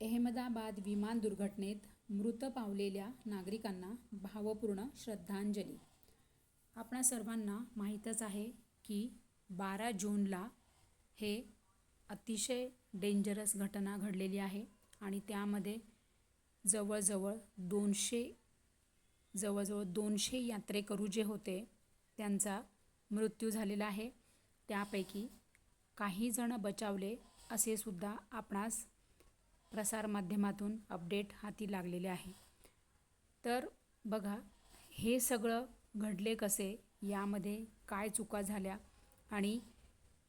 अहमदाबाद विमान दुर्घटनेत मृत पावलेल्या नागरिकांना भावपूर्ण श्रद्धांजली. आपणा सर्वांना माहीतच आहे की बारा जूनला हे अतिशय डेंजरस घटना घडलेली आहे आणि त्यामध्ये जवळजवळ दोनशे जवळजवळ दोनशे यात्रेकरू जे होते त्यांचा मृत्यू झालेला आहे. त्यापैकी काही जण बचावले असे सुद्धा आपणास प्रसारमाध्यमातून अपडेट हाती लागलेले आहे. तर बघा हे सगळं घडले कसे? यामध्ये काय चुका झाल्या? आणि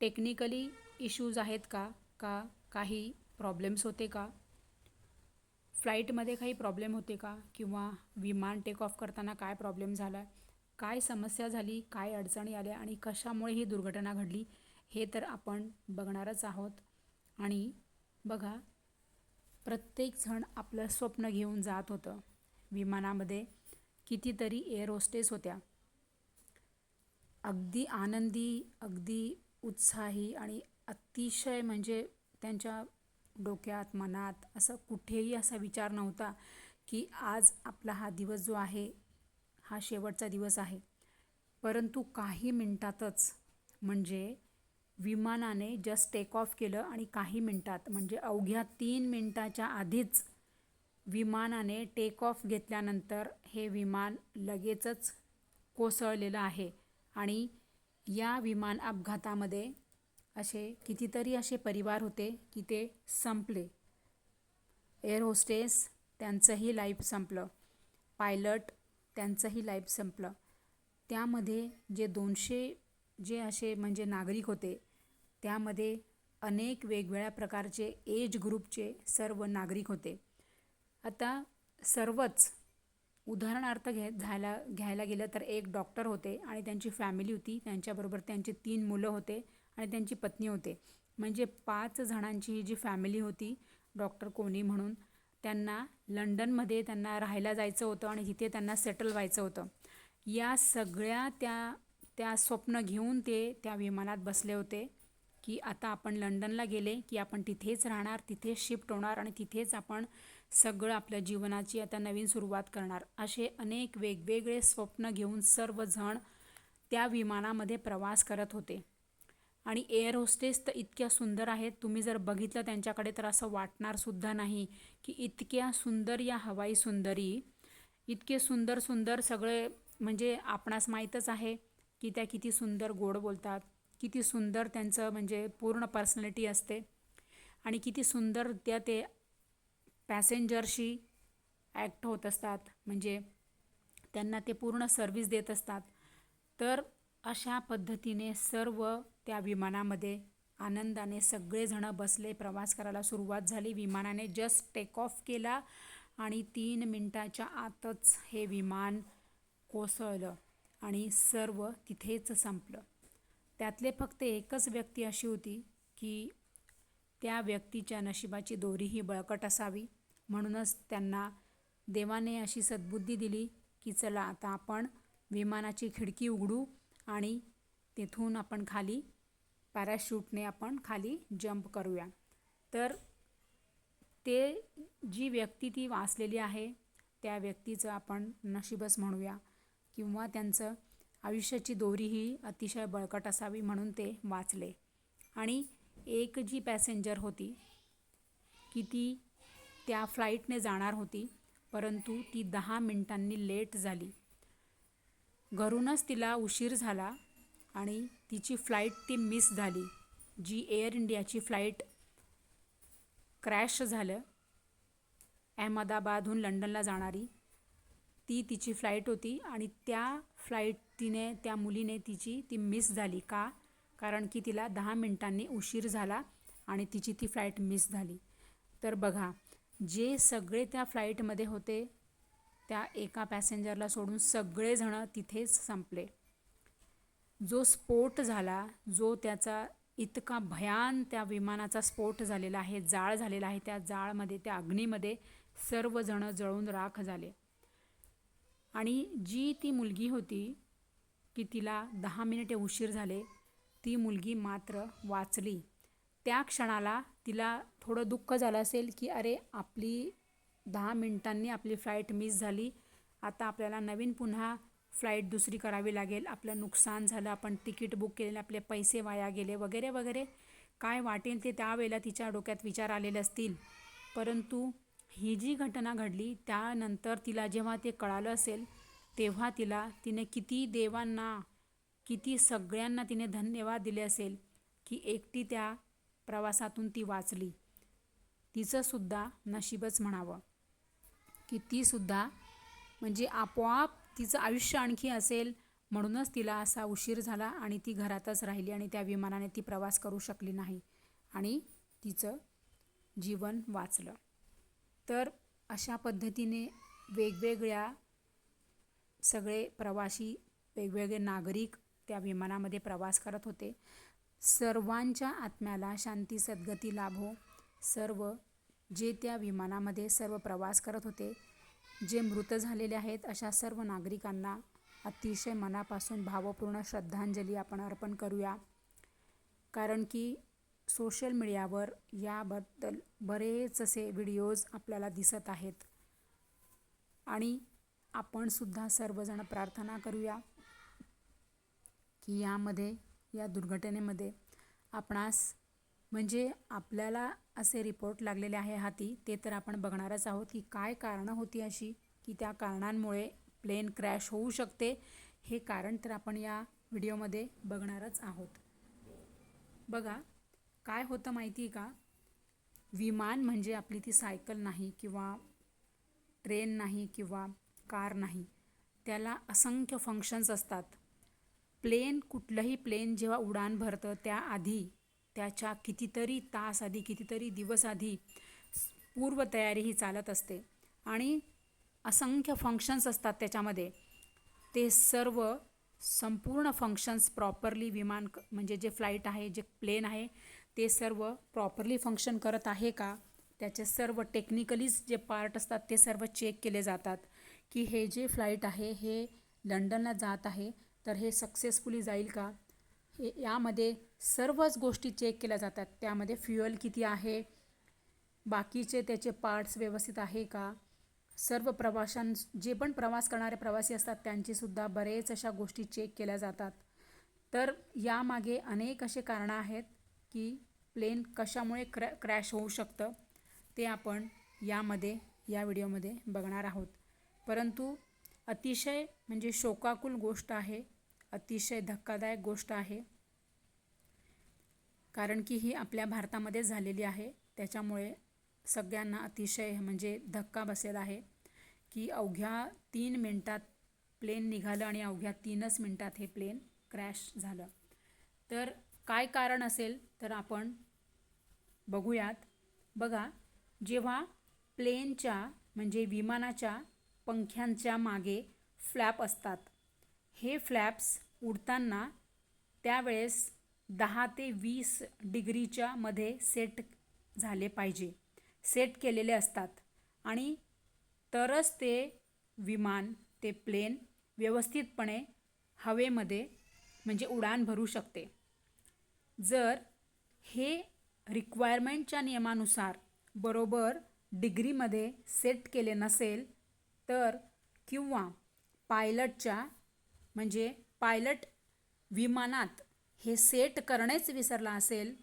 टेक्निकली इश्यूज आहेत का? का काही प्रॉब्लेम्स होते का? फ्लाईटमध्ये काही प्रॉब्लेम होते का? किंवा विमान टेक ऑफ करताना काय प्रॉब्लेम झाला? काय समस्या झाली? काय अडचणी आल्या? आणि कशामुळे ही दुर्घटना घडली? हे तर आपण बघणारच आहोत. आणि बघा प्रत्येकजण आपलं स्वप्न घेऊन जात होतं. विमानामध्ये कितीतरी एअर होस्टेस होत्या. अगदी आनंदी अगदी उत्साही आणि अतिशय म्हणजे त्यांच्या डोक्यात मनात असं कुठेही असा विचार नव्हता की आज आपला हा दिवस जो आहे हा शेवटचा दिवस आहे. परंतु काही मिनटातच म्हणजे विमानाने जस्ट टेक ऑफ केलं आणि काही मिनटात म्हणजे अवघ्या तीन मिनटाच्या आधीच विमानाने टेक ऑफ घेतल्यानंतर हे विमान लगेचच कोसळलेलं आहे. आणि या विमान अपघातामध्ये असे कितीतरी असे परिवार होते की ते संपले. एअर होस्टेस त्यांचंही लाईफ संपलं. पायलट त्यांचंही लाईफ संपलं. त्यामध्ये जे दोनशे जे असे म्हणजे नागरिक होते त्यामध्ये अनेक वेगवेगळ्या प्रकारचे एज ग्रुपचे सर्व नागरिक होते. आता सर्वच उदाहरणार्थ घे झायला घ्यायला गेलं तर एक डॉक्टर होते आणि त्यांची फॅमिली होती. त्यांच्याबरोबर त्यांचे तीन मुलं होते आणि त्यांची पत्नी होते. म्हणजे पाच जणांची ही जी फॅमिली होती डॉक्टर कोणी म्हणून त्यांना लंडनमध्ये त्यांना राहायला जायचं होतं आणि तिथे त्यांना सेटल व्हायचं होतं. या सगळ्या त्या त्या स्वप्न घेऊन ते त्या विमानात बसले होते. की आता आपण लंडनला गेले की आपण तिथेच राहणार तिथेच शिफ्ट होणार आणि तिथेच आपण सगळं आपल्या जीवनाची आता नवीन सुरुवात करणार. असे अनेक वेगवेगळे स्वप्न घेऊन सर्वजण त्या विमानामध्ये प्रवास करत होते. आणि एअर होस्टेस तर इतक्या सुंदर आहेत. तुम्ही जर बघितलं त्यांच्याकडे तर असं वाटणारसुद्धा नाही की इतक्या सुंदर या हवाई सुंदरी इतके सुंदर सुंदर सगळे म्हणजे आपणास माहीतच आहे की त्या किती सुंदर गोड बोलतात. किती सुंदर त्यांचं म्हणजे पूर्ण पर्सनॅलिटी असते. आणि किती सुंदर त्या ते पॅसेंजरशी ॲक्ट होत असतात. म्हणजे त्यांना ते पूर्ण सर्विस देत असतात. तर अशा पद्धतीने सर्व त्या विमानामध्ये आनंदाने सगळेजणं बसले. प्रवास करायला सुरुवात झाली. विमानाने जस्ट टेक ऑफ केला आणि तीन मिनटाच्या आतच हे विमान कोसळलं आणि सर्व तिथेच संपलं. त्यातले फक्त एकच व्यक्ती अशी होती की त्या व्यक्तीच्या नशिबाची दोरीही बळकट असावी. म्हणूनच त्यांना देवाने अशी सद्बुद्धी दिली की चला आता आपण विमानाची खिडकी उघडू आणि तेथून आपण खाली पॅराशूटने आपण खाली जंप करूया. तर ते जी व्यक्ती ती वाचलेली आहे त्या व्यक्तीचं आपण नशीबच म्हणूया किंवा त्यांचं आयुष्याची दोरी ही अतिशय बळकट असावी म्हणून ते वाचले. आणि एक जी पॅसेंजर होती की ती त्या फ्लाईटने जाणार होती परंतु ती दहा मिनटांनी लेट झाली. घरूनच तिला उशीर झाला आणि तिची फ्लाईट ती मिस झाली. जी एअर इंडियाची फ्लाईट क्रॅश झालं अहमदाबादहून लंडनला जाणारी ती तिची फ्लाईट होती आणि त्या फ्लाईट तिने त्या मुलीने तिची ती मिस झाली का? कारण की तिला दहा मिनटांनी उशीर झाला आणि तिची ती फ्लाईट मिस झाली. तर बघा जे सगळे त्या फ्लाईटमध्ये होते त्या एका पॅसेंजरला सोडून सगळेजणं तिथेच संपले. जो स्फोट झाला जो त्याचा इतका भयान त्या विमानाचा स्फोट झालेला आहे जाळ झालेला आहे त्या जाळमध्ये त्या अग्नीमध्ये सर्वजणं जळून राख झाले. आणि जी ती मुलगी होती की तिला दहा मिनिटे उशीर झाले ती मुलगी मात्र वाचली. त्या क्षणाला तिला थोडं दुःख झालं असेल की अरे आपली दहा मिनिटांनी आपली फ्लाईट मिस झाली. आता आपल्याला नवीन पुन्हा फ्लाईट दुसरी करावी लागेल. आपलं नुकसान झालं आपण तिकीट बुक केलेले आपले पैसे वाया गेले वगैरे वगैरे. काय वाटेल ते त्यावेळेला तिच्या डोक्यात विचार आलेले असतील. परंतु ही जी घटना घडली त्यानंतर तिला जेव्हा ते कळालं असेल तेव्हा तिला तिने किती देवांना किती सगळ्यांना तिने धन्यवाद दिले असेल की एकटी त्या प्रवासातून ती वाचली. तिचंसुद्धा नशीबच म्हणावं. की तीसुद्धा म्हणजे आपोआप तिचं आयुष्य आणखी असेल म्हणूनच तिला असा उशीर झाला आणि ती घरातच राहिली आणि त्या विमानाने ती प्रवास करू शकली नाही आणि तिचं जीवन वाचलं. तर अशा पद्धतीने वेगवेगळ्या सगळे प्रवासी वेगवेगळे नागरिक त्या विमानामध्ये प्रवास करत होते. सर्वांच्या आत्म्याला शांती सद्गती लाभो हो. सर्व जे त्या विमानामध्ये सर्व प्रवास करत होते जे मृत झालेले आहेत अशा सर्व नागरिकांना अतिशय मनापासून भावपूर्ण श्रद्धांजली आपण अर्पण करूया. कारण की सोशल मीडियावर याबद्दल बरेच असे व्हिडिओज आपल्याला दिसत आहेत. आणि आपणसुद्धा सर्वजण प्रार्थना करूया की यामध्ये या दुर्घटनेमध्ये आपणास म्हणजे आपल्याला असे रिपोर्ट लागलेले आहे हाती ते तर आपण बघणारच आहोत की काय कारणं होती अशी की त्या कारणांमुळे प्लेन क्रॅश होऊ शकते हे कारण तर आपण या व्हिडिओमध्ये बघणारच आहोत. बघा काय होतं माहिती आहे का? विमान म्हणजे आपली ती सायकल नाही किंवा ट्रेन नाही किंवा कार नाही. त्याला असंख्य फंक्शन्स असतात. प्लेन कुठलंही प्लेन जेव्हा उडान भरतं त्याआधी त्याच्या कितीतरी तास आधी कितीतरी दिवस आधी पूर्वतयारी ही चालत असते. आणि असंख्य फंक्शन्स असतात त्याच्यामध्ये. ते सर्व संपूर्ण फंक्शन्स प्रॉपरली विमान क म्हणजे जे फ्लाईट आहे जे प्लेन आहे ते सर्व प्रॉपरली फंक्शन करत आहे का? त्याचे सर्व टेक्निकलीज जे पार्ट असतात ते सर्व चेक केले जातात. की हे जे फ्लाईट आहे हे लंडनला जात आहे तर हे सक्सेसफुली जाईल का? हे यामध्ये सर्वच गोष्टी चेक केल्या जातात. त्यामध्ये फ्युअल किती आहे? बाकीचे त्याचे पार्ट्स व्यवस्थित आहे का? सर्व प्रवाशां जे पण प्रवास करणारे प्रवासी असतात त्यांचीसुद्धा बरेच अशा गोष्टी चेक केल्या जातात. तर यामागे अनेक असे कारणं आहेत की प्लेन कशामुळे क्रॅ क्रॅश होऊ शकतं ते आपण यामध्ये या व्हिडिओमध्ये बघणार आहोत. परंतु अतिशय म्हणजे शोकाकुल गोष्ट आहे अतिशय धक्कादायक गोष्ट आहे कारण की ही आपल्या भारतामध्येच झालेली आहे. त्याच्यामुळे सगळ्यांना अतिशय म्हणजे धक्का बसेल आहे की अवघ्या तीन मिनटात प्लेन निघालं आणि अवघ्या तीनच मिनटात हे प्लेन क्रॅश झालं. तर काय कारण असेल तर आपण बघूयात. बघा जेव्हा प्लेनच्या म्हणजे विमानाच्या पंख्यांच्या मागे फ्लॅप असतात हे फ्लॅप्स उडताना त्यावेळेस दहा ते वीस डिग्रीच्या मध्ये सेट झाले पाहिजे. सेट केलेले असतात. आणि तरच ते विमान ते प्लेन व्यवस्थितपणे हवेमध्ये म्हणजे उडान भरू शकते. जर हे रिक्वायरमेंटच्या नियमानुसार बरोबर डिग्रीमध्ये सेट केले नसेल तर किंवा पायलटच्या म्हणजे पायलट विमानात हे सेट करणेच विसरला असेल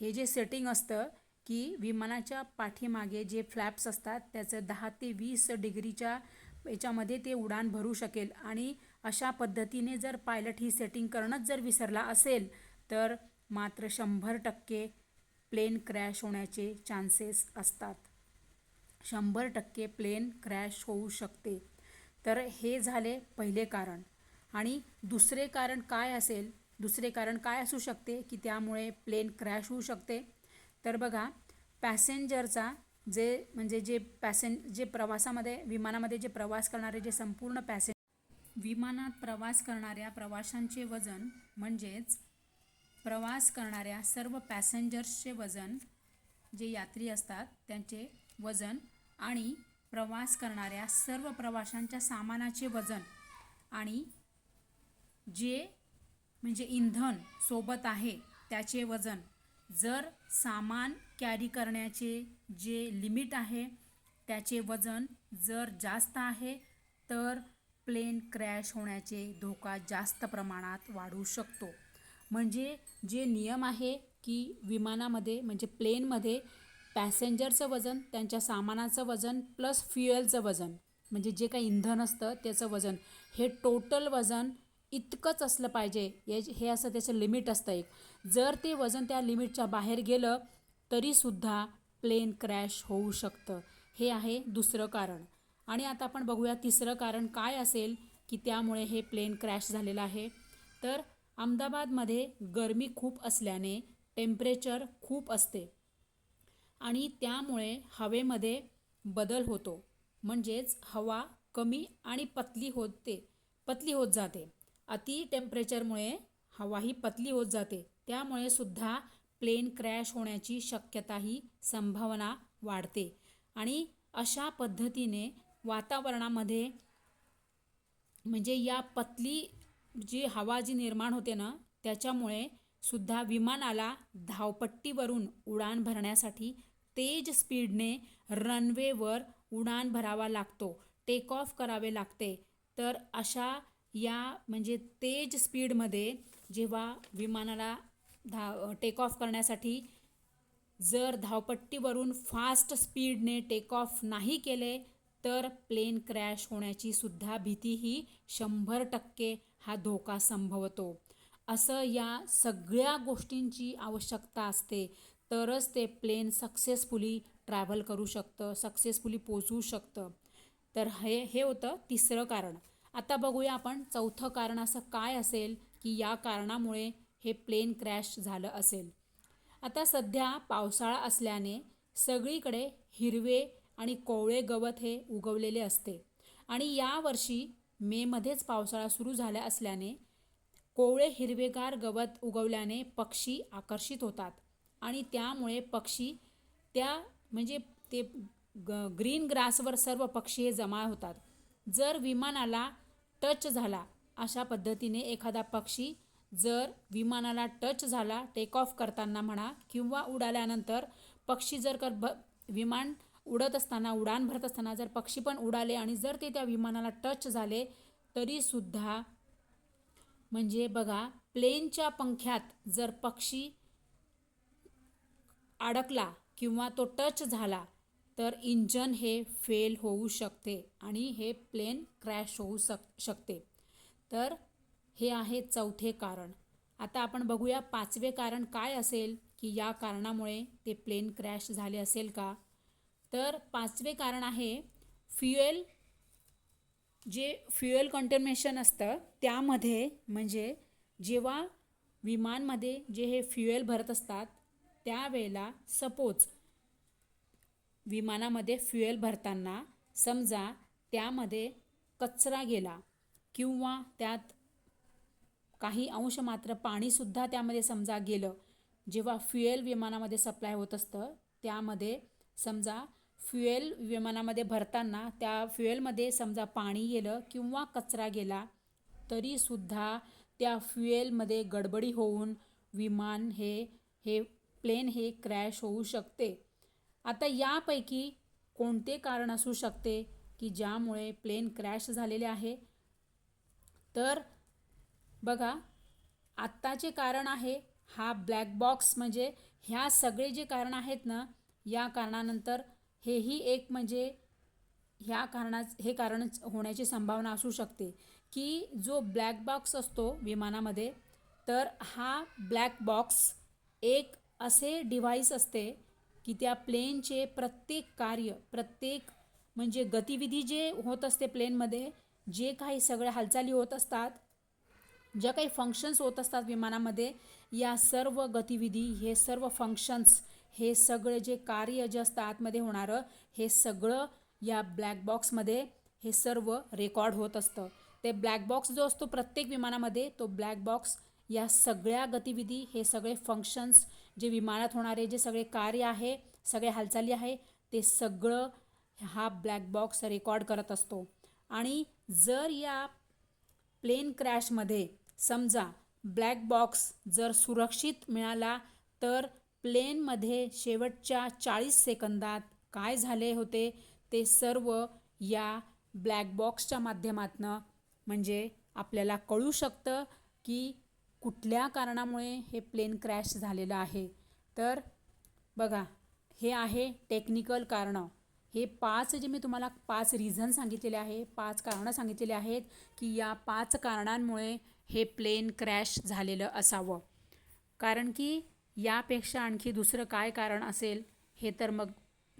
हे जे सेटिंग असतं की विमानाच्या पाठीमागे जे फ्लॅप्स असतात त्याचं दहा ते वीस डिग्रीच्या याच्यामध्ये ते उडान भरू शकेल. आणि अशा पद्धतीने जर पायलट ही सेटिंग करणंच जर विसरला असेल तर मात्र शंभर टक्के प्लेन क्रॅश होण्याचे चान्सेस असतात. शंभर टक्के प्लेन क्रॅश होऊ शकते. तर हे झाले पहिले कारण. आणि दुसरे कारण काय असेल? दुसरे कारण काय असू शकते की त्यामुळे प्लेन क्रॅश होऊ शकते? तर बघा पॅसेंजरचा जे म्हणजे जे पॅसें जे प्रवासामध्ये विमानामध्ये जे प्रवास करणारे जे संपूर्ण पॅसें विमानात प्रवास करणाऱ्या प्रवाशांचे वजन म्हणजेच प्रवास करणाऱ्या सर्व पॅसेंजर्सचे वजन जे यात्री असतात त्यांचे वजन आणि प्रवास करणाऱ्या सर्व प्रवाशांच्या सामानाचे वजन आणि जे म्हणजे इंधन सोबत आहे त्याचे वजन. जर सामान कॅरी करण्याचे जे लिमिट आहे त्याचे वजन जर जास्त आहे तर प्लेन क्रॅश होण्याचे धोका जास्त प्रमाणात वाढू शकतो. म्हणजे जे नियम आहे की विमानामध्ये म्हणजे प्लेनमध्ये पॅसेंजरचं वजन त्यांच्या सामानाचं वजन प्लस फ्युएलचं वजन म्हणजे जे काही इंधन असतं त्याचं वजन हे टोटल वजन इतकंच असलं पाहिजे. हे हे असं त्याचं लिमिट असतं एक. जर ते वजन त्या लिमिटच्या बाहेर गेलं तरीसुद्धा प्लेन क्रॅश होऊ शकतं. हे आहे दुसरं कारण. आणि आता आपण बघूया तिसरं कारण काय असेल की त्यामुळे हे प्लेन क्रॅश झालेलं आहे. तर अहमदाबादमध्ये गरमी खूप असल्याने टेम्परेचर खूप असते आणि त्यामुळे हवेमध्ये बदल होतो. म्हणजेच हवा कमी आणि पतली होते पतली होत जाते. अति टेम्परेचरमुळे हवा ही पतली होत जाते. त्यामुळे सुद्धा प्लेन क्रॅश होण्याची शक्यता ही संभावना वाढते. आणि अशा पद्धतीने वातावरणामध्ये म्हणजे या पतली जी हवा जी निर्माण होते ना त्याच्यामुळे सुद्धा विमानाला धावपट्टीवरून उडान भरण्यासाठी तेज स्पीडने रनवेवर उडान भरावा लागतो टेक ऑफ करावे लागते. तर अशा या म्हणजे तेज स्पीडमध्ये जेव्हा विमानाला धाव टेक ऑफ करण्यासाठी जर धावपट्टीवरून फास्ट स्पीडने टेक ऑफ नाही केले तर प्लेन क्रॅश होण्याची सुद्धा भीती ही शंभर टक्के हा धोका संभवतो. असं या सगळ्या गोष्टींची आवश्यकता असते तरच ते प्लेन सक्सेसफुली ट्रॅव्हल करू शकतं सक्सेसफुली पोचवू शकतं. तर हे हे होतं तिसरं कारण. आता बघूया आपण चौथं कारण असं काय असेल की या कारणामुळे हे प्लेन क्रॅश झालं असेल. आता सध्या पावसाळा असल्याने सगळीकडे हिरवे आणि कोवळे गवत हे उगवलेले असते. आणि यावर्षी मेमध्येच पावसाळा सुरू झाला असल्याने कोवळे हिरवेगार गवत उगवल्याने पक्षी आकर्षित होतात आणि त्यामुळे पक्षी त्या म्हणजे ते ग ग्रीन ग्रासवर सर्व पक्षी हे जमा होतात. जर विमानाला टच झाला अशा पद्धतीने एखादा पक्षी जर विमानाला टच झाला टेक ऑफ करताना म्हणा किंवा उडाल्यानंतर पक्षी जर कर ब विमान उडत असताना उडान भरत असताना जर पक्षी पण उडाले आणि जर ते त्या विमानाला टच झाले तरीसुद्धा म्हणजे बघा प्लेनच्या पंख्यात जर पक्षी अडकला किंवा तो टच झाला तर इंजन हे फेल होऊ शकते आणि हे प्लेन क्रॅश होऊ शक शकते. तर हे आहे चौथे कारण. आता आपण बघूया पाचवे कारण काय असेल की या कारणामुळे ते प्लेन क्रॅश झाले असेल का? तर पाचवे कारण आहे फ्युएल जे फ्युएल कंटेमिनेशन असतं त्यामध्ये म्हणजे जेव्हा विमानमध्ये जे हे फ्युएल भरत असतात त्यावेळेला सपोज विमानामध्ये फ्युएल भरताना समजा त्यामध्ये कचरा गेला किंवा त्यात काही अंश मात्र पाणीसुद्धा त्यामध्ये समजा गेलं जेव्हा फ्युएल विमानामध्ये सप्लाय होत असतं त्यामध्ये समजा फ्युएल विमानामध्ये भरताना त्या फ्युएलमध्ये समजा पाणी गेलं किंवा कचरा गेला तरीसुद्धा त्या फ्युएलमध्ये गडबडी होऊन विमान हे हे प्लेन हे क्रॅश होऊ शकते. आता यापैकी कोणते कारण असू शकते की ज्यामुळे प्लेन क्रॅश झालेले आहे? तर बघा आत्ताचे कारण आहे हा ब्लॅक बॉक्स. म्हणजे ह्या सगळे जे कारण आहेत ना या कारणानंतर हेही एक म्हणजे ह्या कारणाच हे कारण होण्याची संभावना असू शकते की जो ब्लॅक बॉक्स असतो विमानामध्ये तर हा ब्लॅक बॉक्स एक असे डिव्हाइस असते की त्या प्लेनचे प्रत्येक कार्य प्रत्येक म्हणजे गतिविधी जे होत असते प्लेनमध्ये जे काही सगळ्या हालचाली होत असतात ज्या काही फंक्शन्स होत असतात विमानामध्ये या सर्व गतिविधी हे सर्व फंक्शन्स हे सगळे जे कार्य जे असतं आतमध्ये होणारं हे सगळं या ब्लॅक बॉक्समध्ये हे सर्व रेकॉर्ड होत असतं. ते ब्लॅक बॉक्स जो असतो प्रत्येक विमानामध्ये तो ब्लॅक बॉक्स या सगळ्या गतिविधी हे सगळे फंक्शन्स जे विमानात होणारे जे सगळे कार्य आहे सगळे हालचाली आहे ते सगळं हा ब्लॅक बॉक्स रेकॉर्ड करत असतो. आणि जर या प्लेन क्रॅशमध्ये समजा ब्लॅक बॉक्स जर सुरक्षित मिळाला तर प्लेनमध्ये शेवटच्या चाळीस सेकंदात काय झाले होते ते सर्व या ब्लॅक बॉक्सच्या माध्यमातनं म्हणजे आपल्याला कळू शकतं की कुठल्या कारणामुळे हे प्लेन क्रॅश झालेलं आहे. तर बघा हे आहे टेक्निकल कारणं. हे पाच जे मी तुम्हाला पाच रिझन सांगितलेले आहे पाच कारणं सांगितलेले आहेत की या पाच कारणांमुळे हे प्लेन क्रॅश झालेलं असावं. कारण की यापेक्षा आणखी दुसरं काय कारण असेल? हे तर मग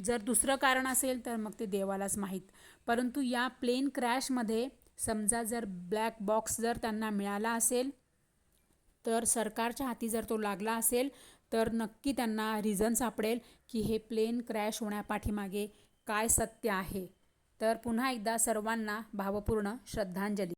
जर दुसरं कारण असेल तर मग ते देवालाच माहीत. परंतु या प्लेन क्रॅशमध्ये समजा जर ब्लॅक बॉक्स जर त्यांना मिळाला असेल तर सरकारच्या हाती जर तो लागला असेल तर नक्की त्यांना रिझन सापडेल की हे प्लेन क्रॅश होण्यापाठीमागे काय सत्य आहे. तर पुन्हा एकदा सर्वांना भावपूर्ण श्रद्धांजली.